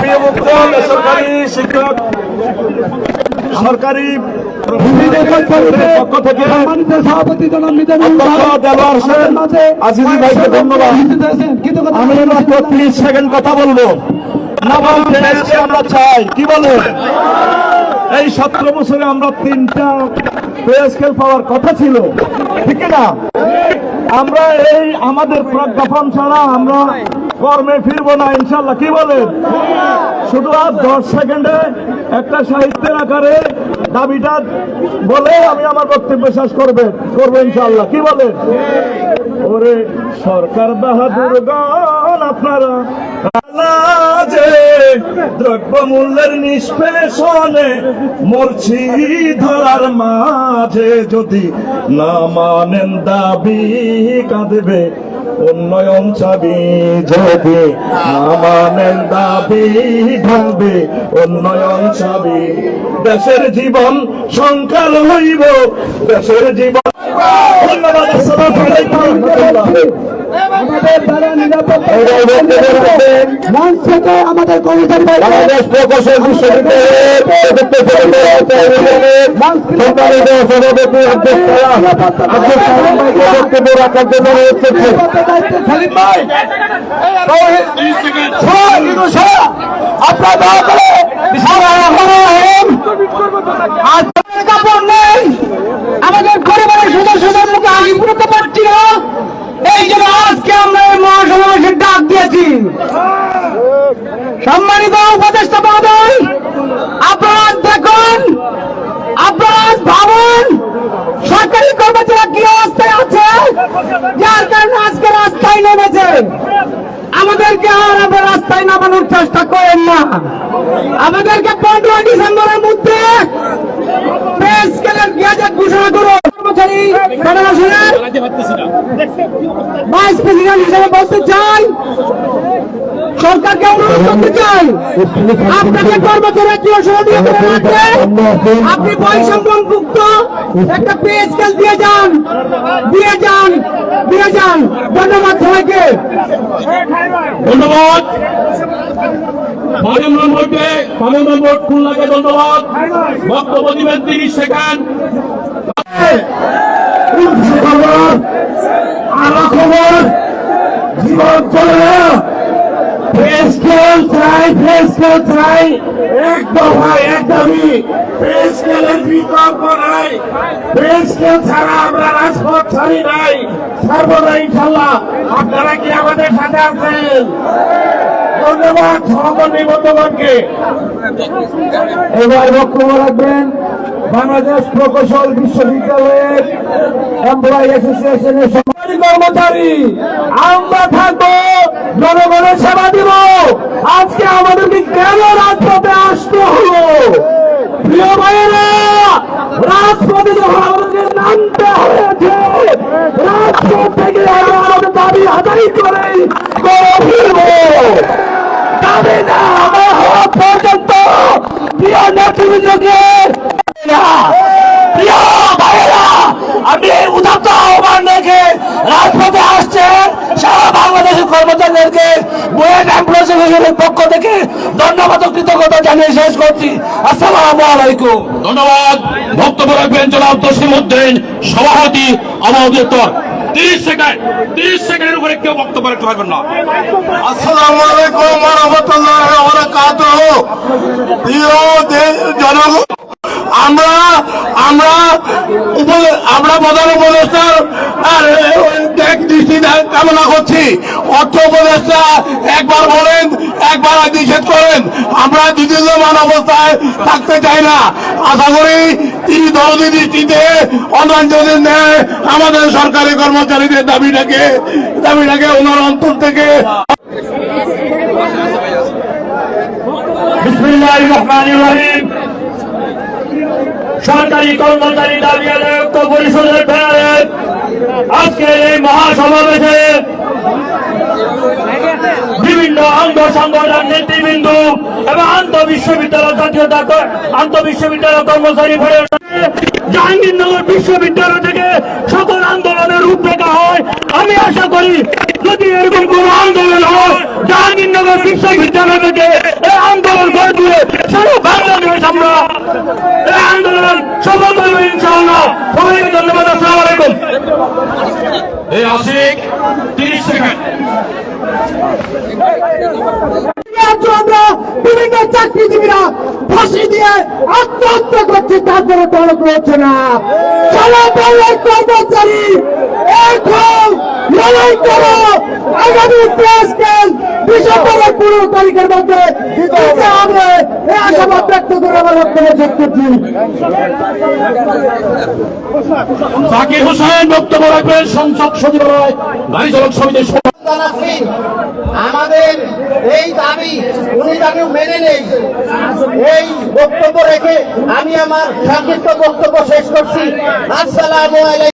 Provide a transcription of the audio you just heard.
প্রিয়মুক্ত বেসরকারি শিক্ষক সরকারি পক্ষ থেকে সভাপতি জনাব দেলোয়ার হোসেন আজিজি ভাইকে ধন্যবাদ। আমি মাত্র ত্রিশ সেকেন্ড কথা বলব। আমরা চাই কি এই সতেরো বছরে আমরা তিনটা স্কেল পাওয়ার কথা ছিল ঠিক না? আমরা এই আমাদের প্রজ্ঞাপন ছাড়া আমরা কর্মে ফিরবো না, ইনশাল্লাহ। কি বলেন? শুধু আর দশ সেকেন্ডে একটা সাহিত্যের আকারে দাবিটা বলে আমি আমার বক্তব্য শেষ করবে, করব ইনশাল্লাহ। কি বলেন? ওরে সরকার বাহাদুর গণ, আপনারা দ্রব্য মূল্যের নিষ্পেষণে মরছি ধরার মাঝে যদি না মানেন দাবি কাঁদবে উন্নয়ন চাবি যদি না মানেন দাবি ভাঙবে উন্নয়ন চাবি। দেশের জীবন সংকাল হইব দেশের জীবন ধন্যবাদ আসসালামু আলাইকুম আমাদের দ্বারা নিরাপত্তা মঞ্চ থেকে আমাদের কমিশন বাংলাদেশ প্রকৌশল বিশ্ববিদ্যালয়ের সভাপতি আব্দুল সালাম। বক্তব্য রাখার জন্য করছি সালিম ভাই। সবাই দয়া করে আমাদের পরিবারের সদস্যদের মুখে হাসি ফুটাতে পারছি না এই জন্য আজকে আমরা এই মহাসমাবেশের ডাক দিয়েছি সম্মানিত উপদেষ্টা মহোদয় আপনারা দেখুন আপনারা ভাবুন আছে? যার আজকে রাস্তায় নেমেছে। আমাদেরকে আর রাস্তায় নামানোর চেষ্টা করেন না। আমাদেরকে পনেরো ডিসেম্বরের মধ্যে ঘোষণা করুন। ফেডারেশনের ভাইস প্রেসিডেন্ট হিসেবে বলতে চাই, সরকারকে অনুরোধ করতে চাই আপনাকে কর্মচারী আপনি বৈষম্য মুক্ত একটা পে স্কেল দিয়ে যান দিয়ে যান দিয়ে যান। ধন্যবাদ সবাইকে। ধন্যবাদ। বাজেন্দ্র মোটে বাজেন্দ্র মোট খুলনাকে ধন্যবাদ। বক্তব্য দিবেন তিরিশ সেকেন্ড খবর আরও খবর জীবন চলে না ফেস কেল চাই ফেস কেল চাই এক দফা এক দাবি ফেস কেলের বিকল্প নাই ফেস কেল ছাড়া আমরা রাজপথ ছাড়ি নাই সর্বদা ইনশাল্লাহ আপনারা কি আমাদের সাথে আছেন? ধন্যবাদ সহকর্মী বন্ধুগণকে এবার বক্তব্য রাখবেন বাংলাদেশ প্রকৌশল বিশ্ববিদ্যালয়ের এমপ্লয় অ্যাসোসিয়েশনের সরকারি কর্মচারী। আমরা থাকব জনগণের সেবা দিব। আজকে আমাদেরকে কেন রাজপথে আসতে হলো? প্রিয় ভাইয়েরা, রাজপথে যখন আমাদেরকে নামতে হয়েছে, রাজপথ থেকে আদায় করে আমি এই উদাত্ত আহ্বান রেখে রাজপথে আসছেন সারা বাংলাদেশের কর্মচারীদেরকে পক্ষ থেকে ধন্যবাদ কৃতজ্ঞতা জানিয়ে শেষ করছি। আসসালামু আলাইকুম। ধন্যবাদ। বক্তব্য রাখবেন জনাব তসিম উদ্দিন সভাপতি অধিদপ্তর তিরিশ সেকেন্ড, তিরিশ সেকেন্ডের উপরে কেউ বক্তব্য রাখতে পারবেন না। আসসালামু আলাইকুম রাহমাতুল্লাহি জনগণ, আমরা আমরা আমরা প্রধান উপদেষ্টার আর কামনা করছি। অর্থ উপদেষ্টা একবার বলেন একবার নিষেধ করেন, আমরা দ্বিতীয়মান অবস্থায় থাকতে চাই না। আশা করি তিনি দরদি দৃষ্টিতে অন্যান্যদের ন্যায় আমাদের সরকারি কর্মচারীদের দাবিটাকে দাবিটাকে ওনার অন্তর থেকে সরকারি কর্মচারী দাবি আদায় ঐক্য পরিষদের ব্যানারে আজকের এই মহাসমাবেশে বিভিন্ন অঙ্গ সংগঠন, নেতৃবৃন্দ এবং আন্ত বিশ্ববিদ্যালয় জাতীয়তা আন্ত বিশ্ববিদ্যালয় কর্মচারী ফেডারেশন জাহাঙ্গীরনগর বিশ্ববিদ্যালয় থেকে সকল আন্দোলনের রূপরেখা হয়। আমি আশা করি, যদি এরকম কোন আন্দোলন হয়, জাহাঙ্গীরনগর বিশ্ববিদ্যালয় থেকে এই আন্দোলন করে দিয়ে সারা বাংলাদেশ আমরা এই আন্দোলন সফল করব ইনশাআল্লাহ। আলাইকুম এই আশিক তিরিশ সেকেন্ড। আমরা বিভিন্ন চাকরিজীবীরা ফাঁসি দিয়ে আত্মহত্যা করছে তারপরে টনক রয়েছে না। সারা বাংলার কর্মচারী এখন লড়াই করো। আগামী পনেরো তারিখের মধ্যে হবে ব্যক্ত করে আমার বক্তব্য শেষ করছি। জাকির হোসেন বক্তব্য রাখবেন সংসদ সচিবালয় গাড়ি চালক সমিতির আমাদের এই দাবি উনি দাবি মেনে নেই। এই বক্তব্য রেখে আমি আমার সংক্ষিপ্ত বক্তব্য শেষ করছি। আসসালামু